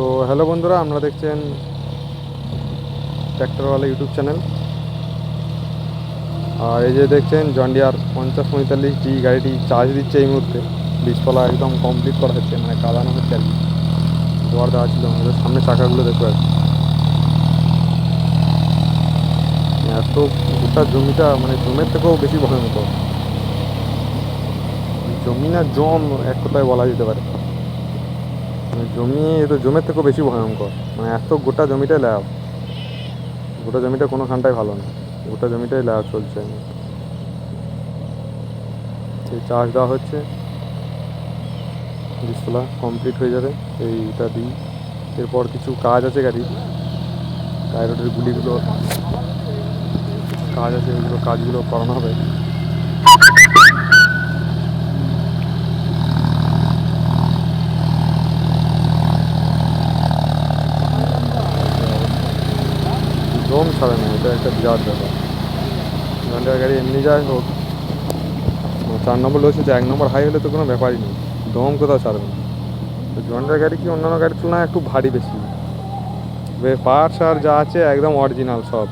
তো হ্যালো বন্ধুরা, আপনারা দেখছেন ট্র্যাক্টরওয়ালা ইউটিউব চ্যানেল আর এই যে দেখছেন জন্ডিয়ার পঞ্চাশ পঁয়তাল্লিশ জি গাড়িটি চার্জ দিচ্ছে এই মুহূর্তে। বীজতলা একদম কমপ্লিট করা হচ্ছে মানে কাদানো হচ্ছে আর কি। জোয়ার দেওয়া ছিল, আমাদের সামনে চাকাগুলো দেখতে পাচ্ছি এত গোটা জমিটা মানে জমের থেকেও বেশি ভয়ঙ্কর। জমি না জম, এক কথায় বলা যেতে পারে। জমি এ তো জমের থেকেও বেশি ভয়ঙ্কর। মানে এত গোটা জমিটাই ল্যাব। গোটা জমিটা কোনোখানটাই ভালো না। গোটা জমিটাই ল্যাব চলছে। চার্জ দেওয়া হচ্ছে। ডিসপ্লা কমপ্লিট হয়ে যাবে। এইটা দিই। এরপর কিছু কাজ আছে গাড়ি টায়ারের গুলিগুলো কাজ আছে, ওইগুলো কাজগুলো করানো হবে। দম ছাড়ে না এটা একটা বিরাট ব্যাপার। ঘণ্টার গাড়ি এমনি যায় হোক চার নম্বর লোক হচ্ছে এক নম্বর হাই হলে তো কোনো ব্যাপারই নেই দম কোথাও ছাড়বে না। তো গাড়ি কি অন্যান্য গাড়ির তুলনায় একটু ভারী বেশি? পার্টস আর যা আছে একদম অরিজিনাল সব।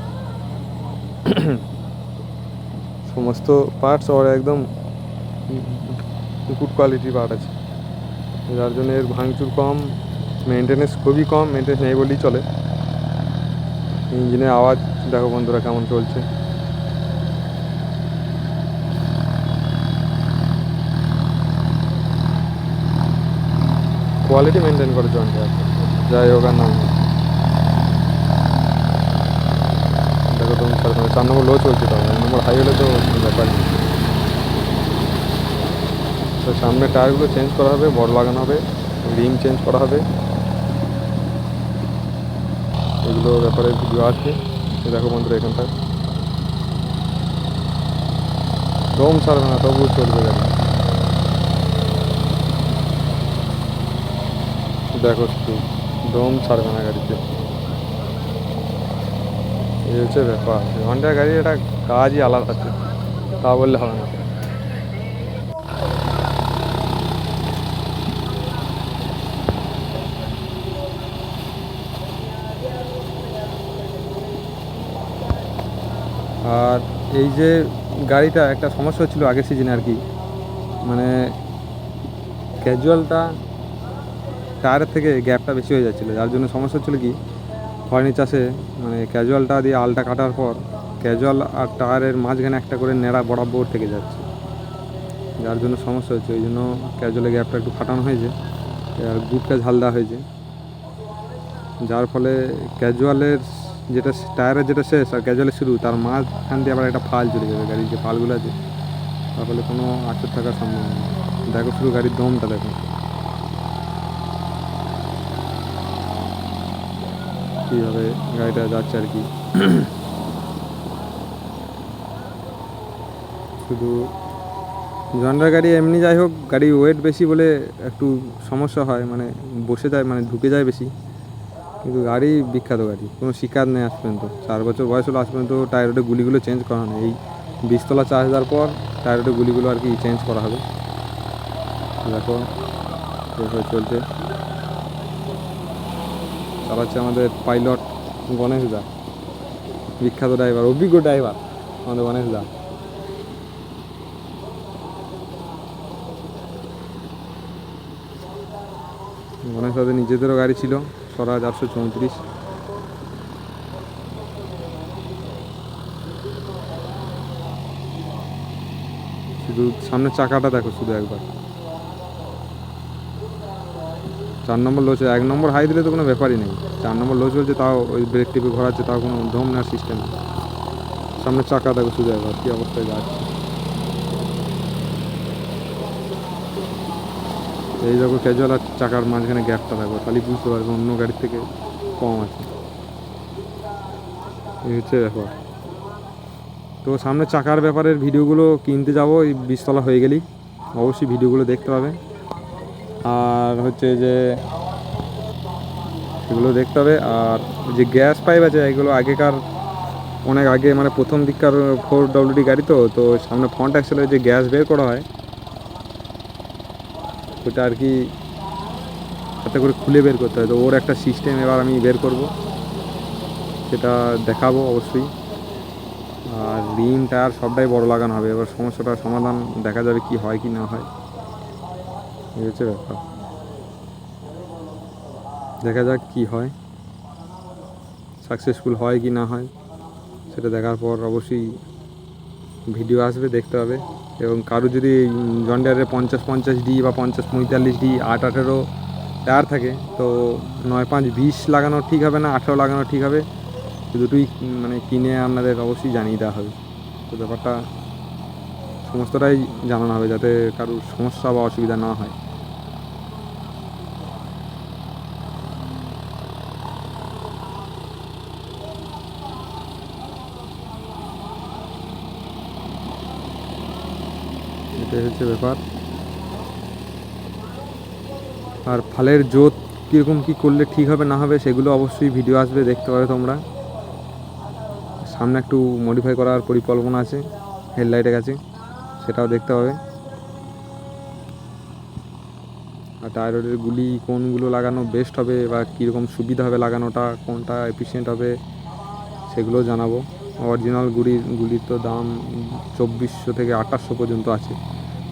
সমস্ত পার্টস ওর একদম গুড কোয়ালিটির পার্ট আছে। যার জন্য এর ভাঙচুর কম মেনটেনেন্স খুবই কম মেনটেন্স নেই বললেই চলে। ইঞ্জিনের আওয়াজ, দেখো বন্ধুরা কেমন চলছে। কোয়ালিটি মেনটেন করে জনটা যাই হোক আর নাম দেখো তুমি চার নম্বর লো চলছে তো, এক নম্বর হাই হলে তো ব্যাপার তো সামনে টায়ারগুলো চেঞ্জ করা হবে, বড় লাগানো হবে রিম চেঞ্জ করা হবে। এগুলো ব্যাপারে ভিডিও আছে দেখো বন্ধুরা এখানটায় দম ছাড়বে না তবু চলবে গাড়ি। দেখো শুধু, দম ছাড়বে না গাড়িতে। এই হচ্ছে ব্যাপার। হন্ডার গাড়ি একটা কাজই আলাদা আছে, তা বললে হবে না। আর এই যে গাড়িটা, একটা সমস্যা হচ্ছিল আগের সিজনে আর কি। মানে ক্যাজুয়ালটা টায়ারের থেকে গ্যাপটা বেশি হয়ে যাচ্ছিল। যার জন্য সমস্যা হচ্ছিল কি, হয়নি চাষে মানে ক্যাজুয়ালটা দিয়ে আলটা কাটার পর ক্যাজুয়াল আর টায়ারের মাঝখানে একটা করে নেড়া বরাবর থেকে যাচ্ছে। যার জন্য সমস্যা হচ্ছে, ওই জন্য ক্যাজুয়ালের গ্যাপটা একটু ফাটানো হয়েছে, আর বুটটা ঝাল দেওয়া হয়েছে। যার ফলে ক্যাজুয়ালের যেটা টায়ারের যেটা শেষ আর ক্যাজুয়ালের শুরু, তার মাঝখান দিয়ে আবার একটা ফাল চলে যাবে গাড়ির যে ফালগুলো আছে। তার ফলে কোনো আচর থাকার সম্ভব নেই দেখো শুধু গাড়ির দমটা দেখো। কীভাবে গাড়িটা যাচ্ছে আর কি। শুধু জন্ডার গাড়ি এমনি যাই হোক গাড়ি ওয়েট বেশি বলে একটু সমস্যা হয় মানে বসে যায় মানে ঢুকে যায় বেশি। কিন্তু গাড়ি বিখ্যাত গাড়ি। কোনো শিকার নেই আজ পর্যন্ত। চার বছর বয়স হলো আজ পর্যন্ত টায়ারের গুলিগুলো চেঞ্জ করা নেই এই বীজতলা চার্জ দেওয়ার পর টায়ারের গুলিগুলো আর কি চেঞ্জ করা হবে। দেখো চলছে। চালাচ্ছে আমাদের পাইলট গণেশ দা। বিখ্যাত ড্রাইভার অভিজ্ঞ ড্রাইভার আমাদের গণেশ দা। গণেশ দাদের নিজেদেরও গাড়ি ছিল। স্বরাজ আটশো চৌত্রিশ। শুধু সামনের চাকাটা দেখো, শুধু একবার। চার নম্বর লো এক নম্বর হাই দিলে তো কোনো ব্যাপারই নেই। চার নম্বর লো চলছে তাও ওই ব্রেক টিপে ঘোরাচ্ছে, তাও কোনো দম নেওয়ার সিস্টেম সামনের চাকা দেখো, শুধু একবার, কী অবস্থায় যাচ্ছে। এই দেখো ক্যাজুয়াল আর চাকার মাঝখানে গ্যাপটা দেখো তাহলে বুঝতে পারবে অন্য গাড়ির থেকে কম আছে। এই হচ্ছে ব্যাপার। তো সামনে চাকার ব্যাপারের ভিডিওগুলো কিনতে যাব, এই বীজতলা হয়ে গেলেই অবশ্যই ভিডিওগুলো দেখতে পাবে। আর হচ্ছে যে, এগুলো দেখতে হবে। আর যে গ্যাস পাইপ আছে, এগুলো আগেকার, অনেক আগে মানে প্রথম দিককার ফোর ডব্লিউডি গাড়ি তো তো সামনে ফ্রন্ট অ্যাক্সেলের যে গ্যাস বের করা হয় ওটা আর কি যাতে করে খুলে বের করতে হয়। তো ওর একটা সিস্টেম এবার আমি বের করব। সেটা দেখাবো অবশ্যই। আর রিম টায়ার সবটাই বড় লাগানো হবে। এবার সমস্যাটার সমাধান দেখা যাবে কি হয় কি না হয়। এই হচ্ছে ব্যাপার। দেখা যাক কি হয়। সাকসেসফুল হয় কি না হয়। সেটা দেখার পর অবশ্যই ভিডিও আসবে, দেখতে হবে। এবং কারও যদি জন্ডারে পঞ্চাশ পঞ্চাশ ডি বা পঞ্চাশ পঁয়তাল্লিশ ডি, আট আঠেরো টায়ার থাকে, তো নয় পাঁচ বিশ লাগানো ঠিক হবে না, আঠেরো লাগানো ঠিক হবে। দুটোই মানে কিনে আপনাদের অবশ্যই জানিয়ে দেওয়া হবে। তো ব্যাপারটা সমস্তটাই জানানো হবে যাতে কারোর সমস্যা বা অসুবিধা না হয়। এটাই হচ্ছে ব্যাপার। আর ফালের জোত কীরকম কী করলে ঠিক হবে না হবে সেগুলো অবশ্যই ভিডিও আসবে, দেখতে পাবে তোমরা। সামনে একটু মডিফাই করার পরিকল্পনা আছে হেডলাইটের কাছে, সেটাও দেখতে হবে। আর টায়ারের গুলি কোনগুলো লাগানো বেস্ট হবে বা কীরকম সুবিধা হবে লাগানোটা, কোনটা এফিসিয়েন্ট হবে, সেগুলো জানাব। অরিজিনাল গুলির গুলির তো দাম চব্বিশশো থেকে আঠাশশো পর্যন্ত আছে।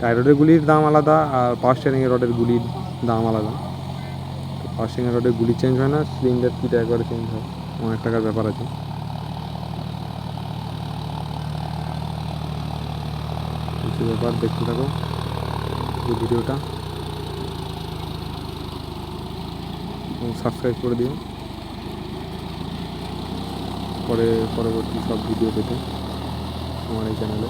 টাইরোডের গুলির দাম আলাদা আর পাওয়ার স্টিয়ারিংয়ের রডের গুলির দাম আলাদা। তো পাওয়ার স্টিয়ারিংয়ের রডের গুলি চেঞ্জ হয় না সিলিন্ডার কিটা একবারে চেঞ্জ হয়। অনেক টাকার ব্যাপার আছে। কিছু ব্যাপার দেখতে থাকো ভিডিওটা। সাবস্ক্রাইব করে দিও। পরে পরবর্তী সব ভিডিও পেতে আমার এই চ্যানেলে